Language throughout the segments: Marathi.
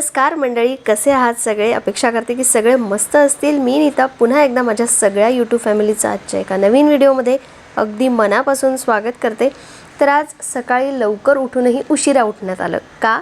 नमस्कार मंडळी कसे आहात सगळे? अपेक्षा करते की सगळे मस्त असतील. मी नीता पुन्हा एकदा माझ्या सगळ्या यूट्यूब फॅमिलीचं आजच्या एका नवीन व्हिडिओमध्ये अगदी मनापासून स्वागत करते. तर आज सकाळी लवकर उठूनही उशिरा उठण्यात आलं. का?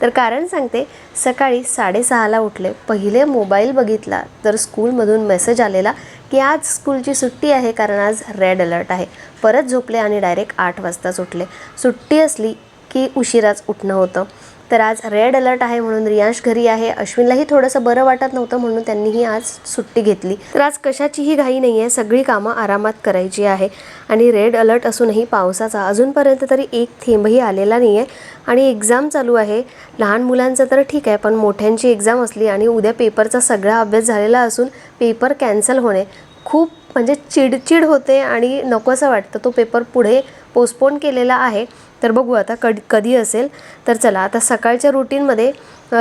तर कारण सांगते सकाळी साडेसहाला उठले. पहिले मोबाईल बघितला तर स्कूलमधून मेसेज आलेला की आज स्कूलची सुट्टी आहे कारण आज रेड अलर्ट आहे. परत झोपले आणि डायरेक्ट आठ वाजताच उठले. सुट्टी असली की उशिराच उठणं होतं. तर आज रेड अलर्ट आहे म्हणून रियांश घरी आहे. अश्विनलाही थोडंसं बरं वाटत नव्हतं म्हणून त्यांनीही आज सुट्टी घेतली. तर आज कशाचीही घाई नाही आहे सगळी कामं आरामात करायची आहे. आणि रेड अलर्ट असूनही पावसाचा अजूनपर्यंत तरी एक थेंबही आलेला नाही आहे आणि एक्झाम चालू आहे. लहान मुलांचं तर ठीक आहे पण मोठ्यांची एक्झाम असली आणि उद्या पेपरचा सगळा अभ्यास झालेला असून पेपर कॅन्सल होणे खूप म्हणजे चिडचिड होते आणि नकोसं वाटतं. तो पेपर पुढे पोस्टपोन केलेला आहे. तर बघू आता कधी कधी असेल. तर चला आता सकाळच्या रुटीनमध्ये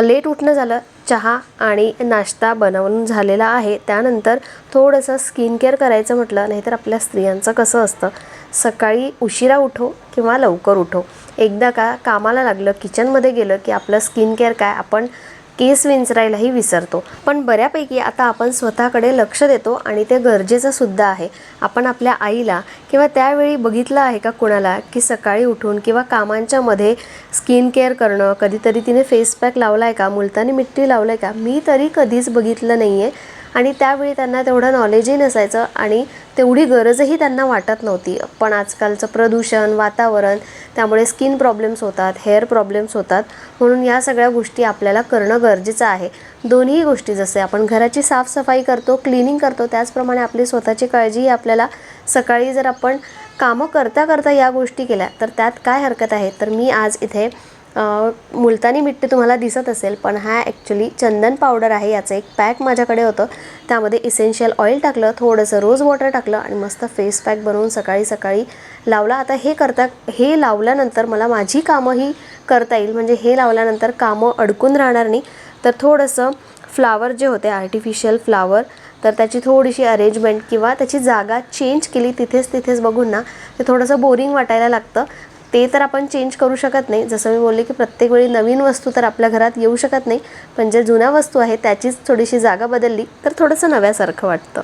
लेट उठणं झालं. चहा आणि नाश्ता बनवून झालेला आहे. त्यानंतर थोडंसं स्किन केअर करायचं म्हटलं नाहीतर आपल्या स्त्रियांचं कसं असतं? सकाळी उशिरा उठो किंवा लवकर उठो. एकदा का कामाला लागलं किचनमध्ये गेलं की आपलं स्किन केअर काय? आपण केस विंचरायलाही विसरतो. पण बऱ्यापैकी आता आपण स्वतःकडे लक्ष देतो आणि ते गरजेचं सुद्धा आहे. आपण आपल्या आईला किंवा त्यावेळी बघितलं आहे का कुणाला की सकाळी उठून किंवा कामांच्या मध्ये स्किन केअर करणं कधीतरी तिने फेस पॅक लावला आहे का मुलतानी मिट्टी लावलं आहे का? मी तरी कधीच बघितलं नाही आहे आणि त्यावेळी त्यांना तेवढं नॉलेजही नसायचं आणि तेवढी गरजही त्यांना वाटत नव्हती. पण आजकालचं प्रदूषण वातावरण त्यामुळे स्किन प्रॉब्लेम्स होतात हेअर प्रॉब्लेम्स होतात. म्हणून या सगळ्या गोष्टी आपल्याला करणं गरजेचं आहे. दोन्ही गोष्टी जसे आपण घराची साफसफाई करतो क्लिनिंग करतो त्याचप्रमाणे आपली स्वतःची काळजीही आपल्याला सकाळी जर आपण कामं करता करता या गोष्टी केल्या तर त्यात काय हरकत आहे? तर मी आज इथे मुलतानी मिट्टी तुम्हाला दिसत असेल पण हा ॲक्च्युली चंदन पावडर आहे याचं एक पॅक माझ्याकडे होतं. त्यामध्ये इसेन्शियल ऑइल टाकलं थोडंसं रोज वॉटर टाकलं आणि मस्त फेस पॅक बनवून सकाळी सकाळी लावला. आता हे करता हे लावल्यानंतर मला माझी कामंही करता येईल. म्हणजे हे लावल्यानंतर कामं अडकून राहणार नाही. तर थोडंसं फ्लावर जे होते आर्टिफिशियल फ्लावर तर त्याची थोडीशी अरेंजमेंट किंवा त्याची जागा चेंज केली तिथेच तिथेच बघून ना ते थोडंसं बोरिंग वाटायला लागतं. ते तर आपण चेंज करू शकत नाही. जसं मी बोलले की प्रत्येक वेळी नवीन वस्तू तर आपल्या घरात येऊ शकत नाही. पण जे जुन्या वस्तू आहे त्याचीच थोडीशी जागा बदलली तर थोडंसं नव्यासारखं वाटतं.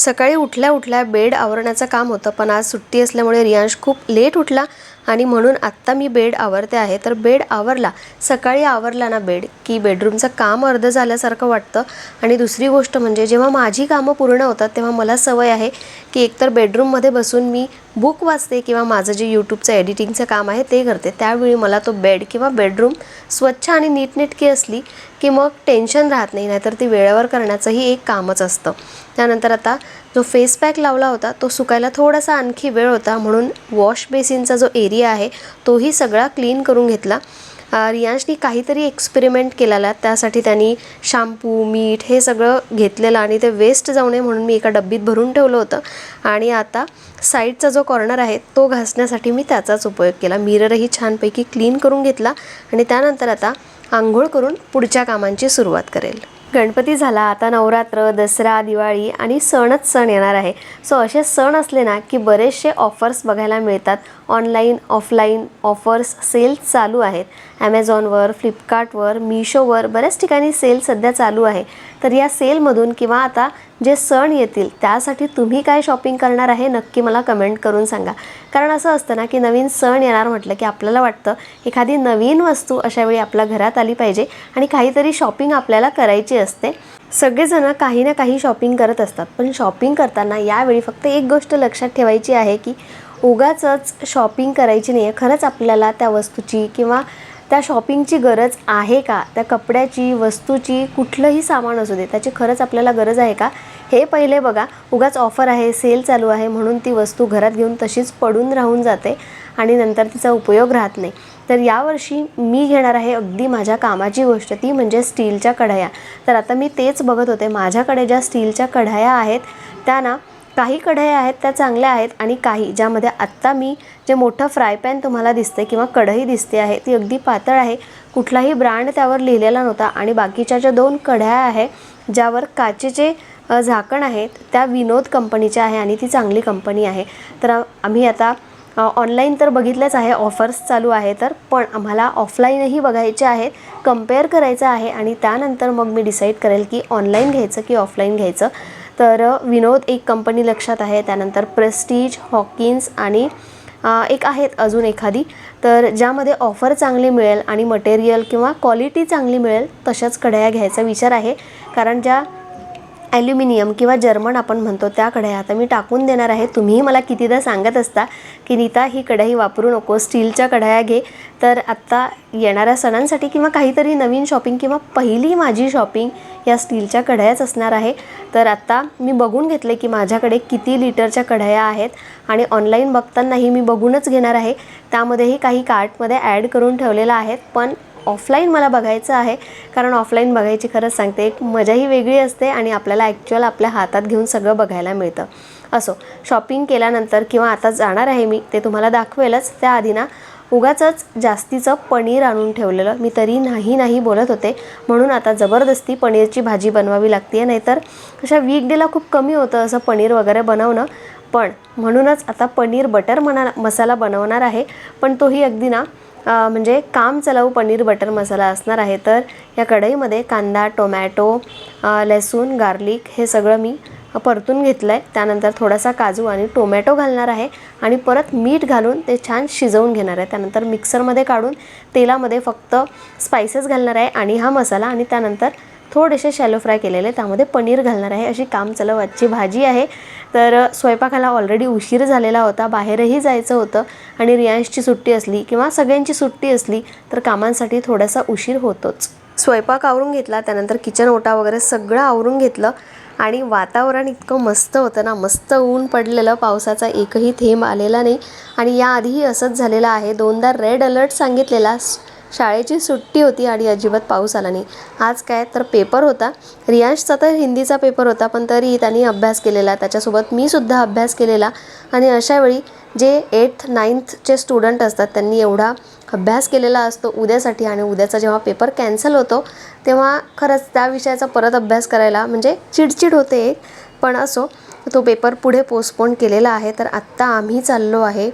सकाळी उठल्या उठल्या बेड आवरण्याचं काम होतं पण आज सुट्टी असल्यामुळे रियांश खूप लेट उठला आणि म्हणून आत्ता मी बेड आवरते आहे. तर बेड आवरला सकाळी आवरला ना बेड की बेडरूमचं काम अर्ध झाल्यासारखं वाटतं. आणि दुसरी गोष्ट म्हणजे जेव्हा माझी कामं पूर्ण होतात तेव्हा मला सवय आहे की एकतर बेडरूममध्ये बसून मी बुक वाचते किंवा माझं जे यूट्यूबचं एडिटिंगचं काम आहे ते करते त्यावेळी मला तो बेड किंवा बेडरूम स्वच्छ आणि नीटनेटकी असली की मग टेन्शन राहत नाही नाहीतर ती वेळेवर करण्याचंही एक कामच असतं. त्यानंतर आता जो फेस पॅक लावला होता तो सुकायला थोडासा आणखी वेळ होता म्हणून वॉश बेसिनचा जो एरिया आहे तोही सगळा क्लीन करून घेतला. रियांशनी काहीतरी एक्सपेरिमेंट केलेला त्यासाठी त्यांनी शाम्पू मीठ हे सगळं घेतलेलं आणि ते वेस्ट जाऊ नये म्हणून मी एका डब्बीत भरून ठेवलं होतं. आणि आता साईडचा जो कॉर्नर आहे तो घासण्यासाठी मी त्याचाच उपयोग केला. मिररही छानपैकी क्लीन करून घेतला आणि त्यानंतर आता आंघोळ करून पुढच्या कामांची सुरुवात करेल. गणपती झाला आता नवरात्र दसरा दिवाळी आणि सणच सण येणार आहे. सो असे सण असले ना की बरेचसे ऑफर्स बघायला मिळतात. ऑनलाईन ऑफलाईन ऑफर्स सेल चालू आहेत. ॲमेझॉनवर फ्लिपकार्टवर मिशोवर बऱ्याच ठिकाणी सेल सध्या चालू आहे. तर या सेलमधून किंवा आता जे सण येतील त्यासाठी तुम्ही काय शॉपिंग करणार आहे नक्की मला कमेंट करून सांगा. कारण असं असतं ना की नवीन सण येणार म्हटलं की आपल्याला वाटतं एखादी नवीन वस्तू अशावेळी आपल्या घरात आली पाहिजे आणि काहीतरी शॉपिंग आपल्याला करायची असते. सगळेजण काही ना काही शॉपिंग करत असतात. पण शॉपिंग करताना यावेळी फक्त एक गोष्ट लक्षात ठेवायची आहे की उगाचच शॉपिंग करायची नाही आहे खरंच आपल्याला त्या वस्तूची किंवा त्या शॉपिंगची गरज आहे का? त्या कपड्याची वस्तूची कुठलंही सामान असू दे त्याची खरंच आपल्याला गरज आहे का? हे पहिले बघा. उगाच ऑफर आहे सेल चालू आहे म्हणून ती वस्तू घरात घेऊन तशीच पडून राहून जाते आणि नंतर तिचा उपयोग राहत नाही. तर यावर्षी मी घेणार आहे अगदी माझ्या कामाची गोष्ट ती म्हणजे स्टीलच्या कढया. तर आता मी तेच बघत होते. माझ्याकडे ज्या स्टीलच्या कढया आहेत त्या ना काही कढया आहेत त्या चांगल्या आहेत आणि काही ज्यामध्ये आत्ता मी जे मोठं फ्राय पॅन तुम्हाला दिसते किंवा कढई दिसते आहे ती अगदी पातळ आहे. कुठलाही ब्रँड त्यावर लिहिलेला नव्हता आणि बाकीच्या ज्या दोन कढया आहे ज्यावर काचेचे झाकण आहेत त्या विनोद कंपनीच्या आहे आणि ती चांगली कंपनी आहे. तर आम्ही आता ऑनलाईन तर बघितलंच आहे ऑफर्स चालू आहे तर पण आम्हाला ऑफलाईनही बघायचे आहेत कंपेअर करायचं आहे आणि त्यानंतर मग मी डिसाईड करेल की ऑनलाईन घ्यायचं की ऑफलाईन घ्यायचं. तर विनोद एक कंपनी लक्षात आहे. त्यानंतर प्रेस्टीज हॉकिन्स आणि एक आहेत अजून एखादी. तर ज्यामध्ये ऑफर चांगली मिळेल आणि मटेरियल किंवा क्वालिटी चांगली मिळेल तशाच कढया घ्यायचा विचार आहे. कारण ज्या ॲल्युमिनियम किंवा जर्मन आपण म्हणतो त्या कढया आता मी टाकून देणार आहे. तुम्हीही मला कितीदा सांगत असता की नीता ही कढई वापरू नको स्टीलच्या कढया घे. तर आत्ता येणाऱ्या सणांसाठी किंवा काहीतरी नवीन शॉपिंग किंवा पहिली माझी शॉपिंग या स्टीलच्या कढयाच असणार आहे. तर आत्ता मी बघून घेतले की माझ्याकडे किती लिटरच्या कढया आहेत आणि ऑनलाईन बघतानाही मी बघूनच घेणार आहे. त्यामध्येही काही कार्टमध्ये ॲड करून ठेवलेलं आहेत. पण ऑफलाईन मला बघायचं आहे. कारण ऑफलाईन बघायची खरंच सांगते एक मजाही वेगळी असते आणि आपल्याला ॲक्च्युअल आपल्या हातात घेऊन सगळं बघायला मिळतं. असो शॉपिंग केल्यानंतर किंवा आता जाणार आहे मी ते तुम्हाला दाखवेलच. त्याआधी ना उगाचच जास्तीचं पनीर आणून ठेवलेलं. मी तरी नाही नाही बोलत होते. म्हणून आता जबरदस्ती पनीरची भाजी बनवावी लागते नाहीतर अशा वीकडेला खूप कमी होतं असं पनीर वगैरे बनवणं. पण म्हणूनच आता पनीर बटर मना मसाला बनवणार आहे. पण तोही अगदी ना म्हणजे काम चलाऊ पनीर बटर मसाला असणार आहे तर या कढईमध्ये कांदा टोमॅटो लसूण गार्लिक हे सगळं मी परतून घेतलं आहे त्यानंतर थोडासा काजू आणि टोमॅटो घालणार आहे आणि परत मीठ घालून ते छान शिजवून घेणार आहे. त्यानंतर मिक्सरमध्ये काढून तेलामध्ये फक्त स्पायसेस घालणार आहे आणि हा मसाला आणि त्यानंतर थोडेसे शॅलो फ्राय केलेले त्यामध्ये पनीर घालणार आहे. अशी काम चलव आजची भाजी आहे. तर स्वयंपाकाला ऑलरेडी उशीर झालेला होता. बाहेरही जायचं होतं. आणि रियांशची सुट्टी असली किंवा सगळ्यांची सुट्टी असली तर कामांसाठी थोडासा उशीर होतोच. स्वयंपाक आवरून घेतला. त्यानंतर किचन ओटा वगैरे सगळं आवरून घेतलं. आणि वातावरण इतकं मस्त होतं ना. मस्त ऊन पडलेलं. पावसाचा एकही थेंब आलेला नाही. आणि याआधीही असंच झालेलं आहे. दोनदा रेड अलर्ट सांगितलेला. शाळेची सुट्टी होती आणि अजिबात पाऊस आला नाही. आज काय तर पेपर होता. रियांशचा तर हिंदीचा पेपर होता पण तरी त्यांनी अभ्यास केलेला. त्याच्यासोबत मी सुद्धा अभ्यास केलेला. आणि अशावेळी जे एट्थ नाईन्थचे स्टुडंट असतात त्यांनी एवढा अभ्यास केलेला असतो उद्यासाठी. आणि उद्याचा जेव्हा पेपर कॅन्सल होतो तेव्हा खरंच त्या विषयाचा परत अभ्यास करायला म्हणजे चिडचिड होते एक. पण असो तो पेपर पुढे पोस्टपोन केलेला आहे. तर आत्ता आम्ही चाललो आहे.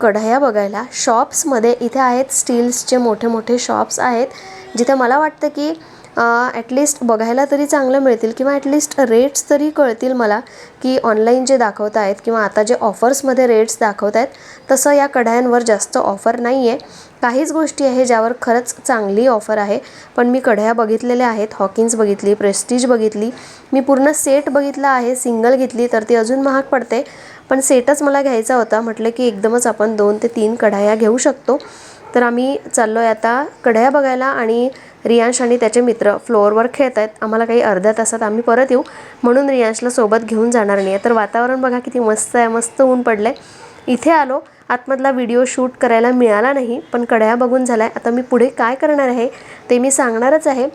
कढया बघायला. शॉप्समध्ये इथे आहेत स्टील्सचे मोठे मोठे शॉप्स आहेत जिथे मला वाटतं की ॲटलिस्ट बघायला तरी चांगलं मिळतील किंवा ॲटलिस्ट रेट्स तरी कळतील मला की ऑनलाईन जे दाखवत आहेत किंवा आता जे ऑफर्समध्ये रेट्स दाखवत आहेत तसं या कढयांवर जास्त ऑफर नाही आहे काहीच गोष्टी आहे ज्यावर खरंच चांगली ऑफर आहे पण मी कढया बघितलेल्या आहेत हॉकिन्स बघितली प्रेस्टीज बघितली. मी पूर्ण सेट बघितला आहे सिंगल घेतली तर ती अजून महाग पडते. पण सेटच मला घ्यायचा होता. म्हटलं की एकदमच आपण दोन ते तीन कढाया घेऊ शकतो. तर आम्ही चाललो आहे आता कढया बघायला आणि रियांश आणि त्याचे मित्र फ्लोअरवर खेळत आहेत. आम्हाला काही अर्ध्या तासात आम्ही परत येऊ. म्हणून रियांशला सोबत घेऊन जाणार नाही आहे तर वातावरण बघा किती मस्त आहे. मस्त ऊन पडलं आहे इथे आलो. आतमधला व्हिडिओ शूट करायला मिळाला नाही. पण कढया बघून झाला आहे आता मी पुढे काय करणार आहे ते मी सांगणारच आहे.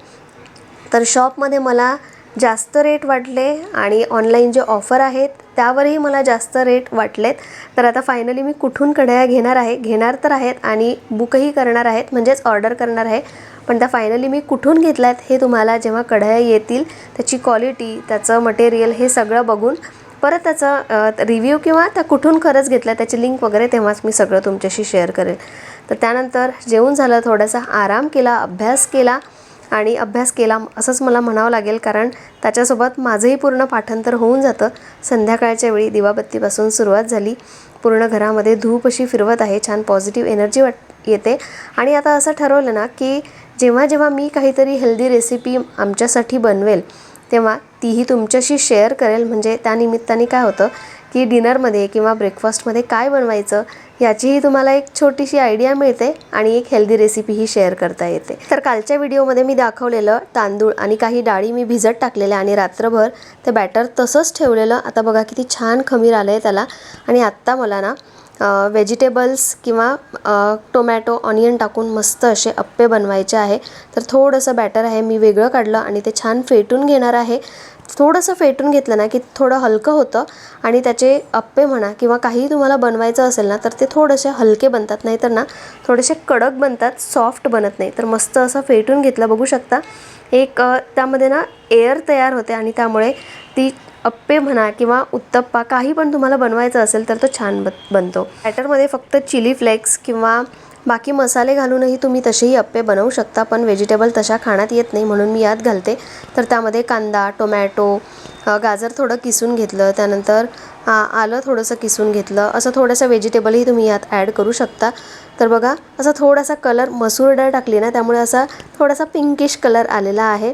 तर शॉपमध्ये मला जास्त रेट वाटले आणि ऑनलाईन जे ऑफर आहेत त्यावरही मला जास्त रेट वाटलेत. तर आता फायनली मी कुठून कढया घेणार आहे? घेणार तर आहेत आणि बुकही करणार आहेत म्हणजेच ऑर्डर करणार आहे. पण त्या फायनली मी कुठून घेतल्यात आहेत हे तुम्हाला जेव्हा कढया येतील त्याची क्वालिटी त्याचं मटेरियल हे सगळं बघून परत त्याचा रिव्ह्यू किंवा त्या कुठून खरंच घेतला त्याची लिंक वगैरे तेव्हाच मी सगळं तुमच्याशी शेअर करेल. तर त्यानंतर जेवून झालं थोडासा आराम केला अभ्यास केला आणि अभ्यास केला असंच मला म्हणावं लागेल कारण त्याच्यासोबत माझंही पूर्ण पाठांतर होऊन जातं. संध्याकाळच्या वेळी दिवाबत्तीपासून सुरुवात झाली. पूर्ण घरामध्ये धूप अशी फिरवत आहे छान पॉझिटिव्ह एनर्जी वाट येते. आणि आता असं ठरवलं ना की जेव्हा जेव्हा मी काहीतरी हेल्दी रेसिपी आमच्यासाठी बनवेल तेव्हा तीही तुमच्याशी शेअर करेल. म्हणजे त्यानिमित्ताने काय होतं की डिनरमध्ये किंवा ब्रेकफास्टमध्ये काय बनवायचं याचीही तुम्हाला एक छोटीशी आयडिया मिळते आणि एक हेल्दी रेसिपीही शेअर करता येते. तर कालच्या व्हिडिओमध्ये मी दाखवलेलं तांदूळ आणि काही डाळी मी भिजत टाकलेल्या आणि रात्रभर ते बॅटर तसंच ठेवलेलं. आता बघा किती छान खमीर आलं आहे त्याला. आणि आत्ता मला ना व्हेजिटेबल्स किंवा टोमॅटो ऑनियन टाकून मस्त असे अप्पे बनवायचे आहे. तर थोडंसं बॅटर आहे मी वेगळं काढलं आणि ते छान फेटून घेणार आहे. थोडंसं फेटून घेतलं ना की थोडं हलकं होतं आणि त्याचे अप्पे म्हणा किंवा काहीही तुम्हाला बनवायचं असेल ना तर ते थोडेसे हलके बनतात. नाहीतर ना थोडेसे कडक बनतात सॉफ्ट बनत नाही. तर मस्त असं फेटून घेतलं. बघू शकता एक त्यामध्ये ना एअर तयार होते आणि त्यामुळे ती अप्पे म्हणा किंवा उत्तप्पा काही पण तुम्हाला बनवायचं असेल तर तो छान बन बनतो. बॅटरमध्ये फक्त चिली फ्लेक्स किंवा बाकी मसाले घालूनही तुम्ही तसेही अप्पे बनवू शकता पण व्हेजिटेबल तशा खाण्यात येत नाही म्हणून मी यात घालते. तर त्यामध्ये कांदा टोमॅटो गाजर थोडं किसून घेतलं त्यानंतर आलं थोडंसं किसून घेतलं. असं थोडंसं व्हेजिटेबलही तुम्ही यात ॲड करू शकता. तर बघा असा थोडासा कलर मसूर डाळ टाकली ना त्यामुळे असा थोडासा पिंकिश कलर आलेला आहे.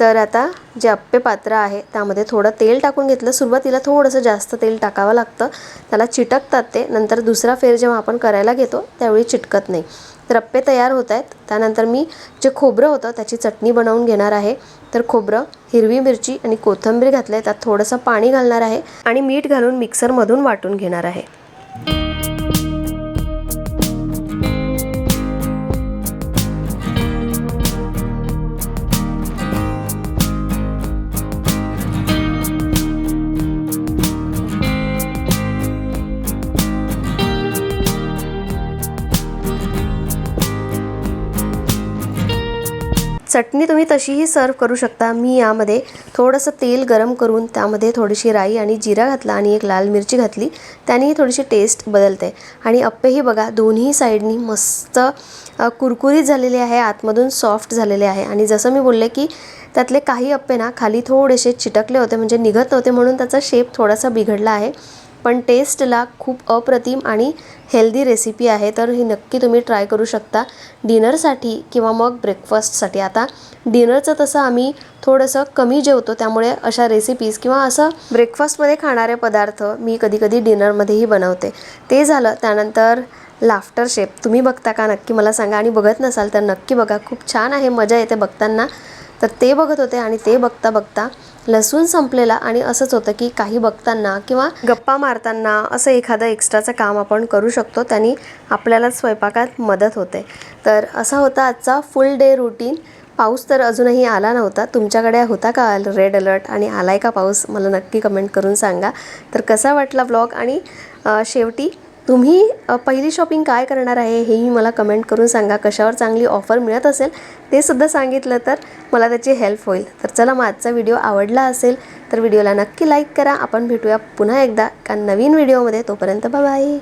तर आता जे अप्पे पात्र आहे त्यामध्ये थोडं तेल टाकून घेतलं. सुरुवातीला थोडंसं जास्त तेल टाकावं लागतं. त्याला चिटकतात ते. नंतर दुसरा फेर जेव्हा आपण करायला घेतो त्यावेळी चिटकत नाही. रप्पे तयार होत आहेत. त्यानंतर मी जे खोबरं होतं त्याची चटणी बनवून घेणार आहे. तर खोबरं हिरवी मिरची आणि कोथिंबीर घातलं त्यात थोडंसं पाणी घालणार आहे आणि मीठ घालून मिक्सरमधून वाटून घेणार आहे. चटणी तुम्ही तशीही सर्व करू शकता. मी यामध्ये थोडंसं तेल गरम करून त्यामध्ये थोडीशी राई आणि जिरा घातला आणि एक लाल मिरची घातली. त्यानेही थोडीशी टेस्ट बदलते. आणि अप्पेही बघा दोन्ही साईडनी मस्त कुरकुरीत झालेले आहे. आतमधून सॉफ्ट झालेले आहे. आणि जसं मी बोलले की त्यातले काही अप्पे ना खाली थोडेसे चिटकले होते म्हणजे निघत नव्हते म्हणून त्याचा शेप थोडासा बिघडला आहे. पण टेस्टला खूप अप्रतिम आणि हेल्दी रेसिपी आहे तर ही नक्की तुम्ही ट्राय करू शकता डिनरसाठी किंवा मग ब्रेकफास्टसाठी. आता डिनरचं तसं आम्ही थोडंसं कमी जेवतो त्यामुळे अशा रेसिपीज किंवा असं ब्रेकफास्टमध्ये खाणारे पदार्थ मी कधीकधी डिनरमध्येही बनवते. ते झालं त्यानंतर लाफ्टर शेप तुम्ही बघता का? नक्की मला सांगा. आणि बघत नसाल तर नक्की बघा. खूप छान आहे मजा येते बघताना. तर ते बघत होते आणि ते बघता बघता लसूण संपलेला आणि असंच होतं की काही बघताना किंवा गप्पा मारताना असं एखादं एक्स्ट्राचं काम आपण करू शकतो त्यांनी आपल्याला स्वयंपाकात मदत होते. तर असा होता आजचा फुल डे रुटीन पाऊस तर अजूनही आला नव्हता. तुमच्याकडे होता का रेड अलर्ट आणि आलाय का पाऊस? मला नक्की कमेंट करून सांगा. तर कसा वाटला ब्लॉग आणि शेवटी तुम्ही पहिली शॉपिंग काय करणार आहे हेही मला कमेंट करून सांगा. कशावर चांगली ऑफर मिळत असेल ते सुद्धा सांगितलं तर मला त्याची हेल्प होईल. तर चला मग आजचा व्हिडिओ आवडला असेल तर व्हिडिओला नक्की लाईक करा. आपण भेटूया पुन्हा एकदा का नवीन व्हिडिओमध्ये तोपर्यंत बाय